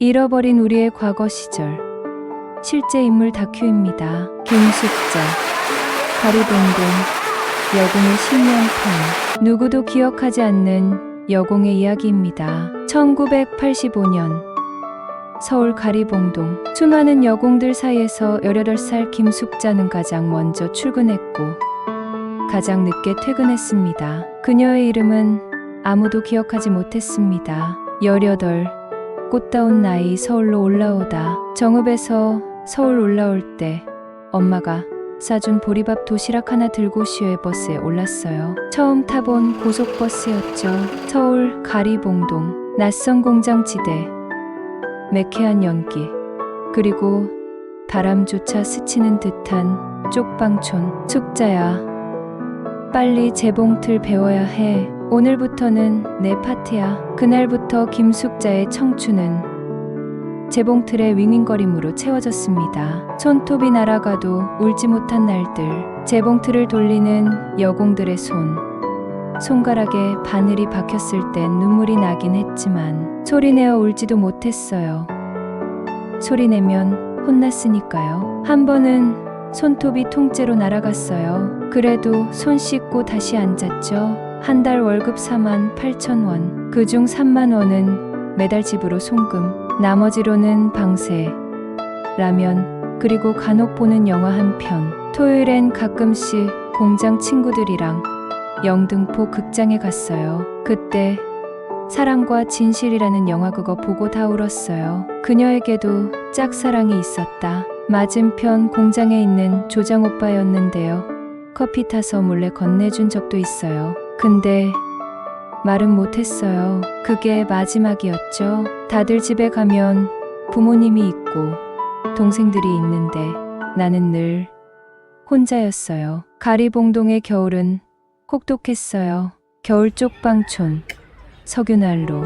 잃어버린 우리의 과거 시절. 실제 인물 다큐입니다. 김숙자, 가리봉동, 여공의 10년 편. 누구도 기억하지 않는 여공의 이야기입니다. 1985년 서울 가리봉동 수많은 여공들 사이에서 18살 김숙자는 가장 먼저 출근했고 가장 늦게 퇴근했습니다. 그녀의 이름은 아무도 기억하지 못했습니다. 18 꽃다운 나이 서울로 올라오다 정읍에서 서울 올라올 때 엄마가 싸준 보리밥 도시락 하나 들고 시외 버스에 올랐어요. 처음 타본 고속버스였죠. 서울 가리봉동 낯선 공장지대 매캐한 연기 그리고 바람조차 스치는 듯한 쪽방촌 숙자야 빨리 재봉틀 배워야 해 오늘부터는 내 파트야 그날부터 김숙자의 청춘은 재봉틀의 윙윙거림으로 채워졌습니다 손톱이 날아가도 울지 못한 날들 재봉틀을 돌리는 여공들의 손 손가락에 바늘이 박혔을 땐 눈물이 나긴 했지만 소리내어 울지도 못했어요. 소리내면 혼났으니까요. 한 번은 손톱이 통째로 날아갔어요. 그래도 손 씻고 다시 앉았죠. 한 달 월급 4만 8천 원. 그중 3만 원은 매달 집으로 송금. 나머지로는 방세, 라면, 그리고 간혹 보는 영화 한 편. 토요일엔 가끔씩 공장 친구들이랑 영등포 극장에 갔어요. 그때 사랑과 진실이라는 영화 그거 보고 다 울었어요. 그녀에게도 짝사랑이 있었다. 맞은편 공장에 있는 조장 오빠였는데요. 커피 타서 몰래 건네준 적도 있어요. 근데 말은 못했어요. 그게 마지막이었죠. 다들 집에 가면 부모님이 있고 동생들이 있는데 나는 늘 혼자였어요. 가리봉동의 겨울은 혹독했어요. 겨울 쪽방촌, 석유난로,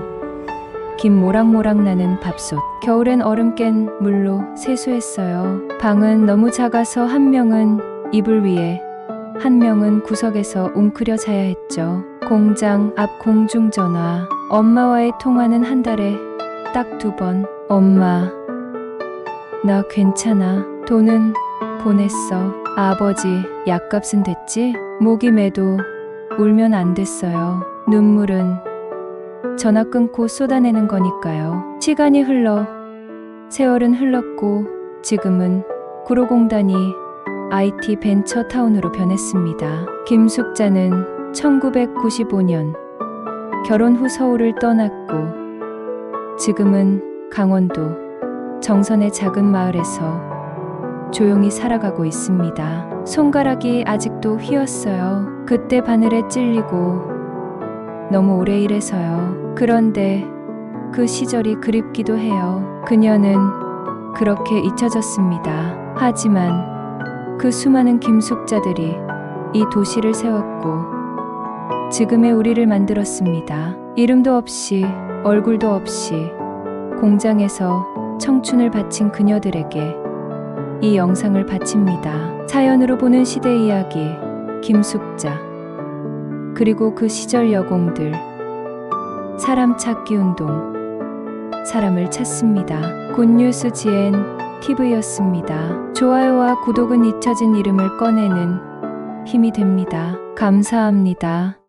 김 모락모락 나는 밥솥. 겨울엔 얼음 깬 물로 세수했어요. 방은 너무 작아서 한 명은 이불 위에, 한 명은 구석에서 웅크려 자야 했죠. 공장 앞 공중전화. 엄마와의 통화는 한 달에 딱 두 번. 엄마, 나 괜찮아. 돈은 보냈어. 아버지, 약값은 됐지? 목이 매도 울면 안 됐어요. 눈물은 전화 끊고 쏟아내는 거니까요. 시간이 흘러 세월은 흘렀고 지금은 구로공단이 IT 벤처 타운으로 변했습니다. 김숙자는 1995년 결혼 후 서울을 떠났고 지금은 강원도 정선의 작은 마을에서 조용히 살아가고 있습니다. 손가락이 아직도 휘었어요. 그때 바늘에 찔리고 너무 오래 일해서요. 그런데 그 시절이 그립기도 해요. 그녀는 그렇게 잊혀졌습니다. 하지만 그 수많은 김숙자들이 이 도시를 세웠고 지금의 우리를 만들었습니다. 이름도 없이 얼굴도 없이 공장에서 청춘을 바친 그녀들에게 이 영상을 바칩니다. 사연으로 보는 시대 이야기 김숙자 그리고 그 시절 여공들 사람 찾기 운동 사람을 찾습니다. 굿뉴스 지엔 TV였습니다. 좋아요와 구독은 잊혀진 이름을 꺼내는 힘이 됩니다. 감사합니다.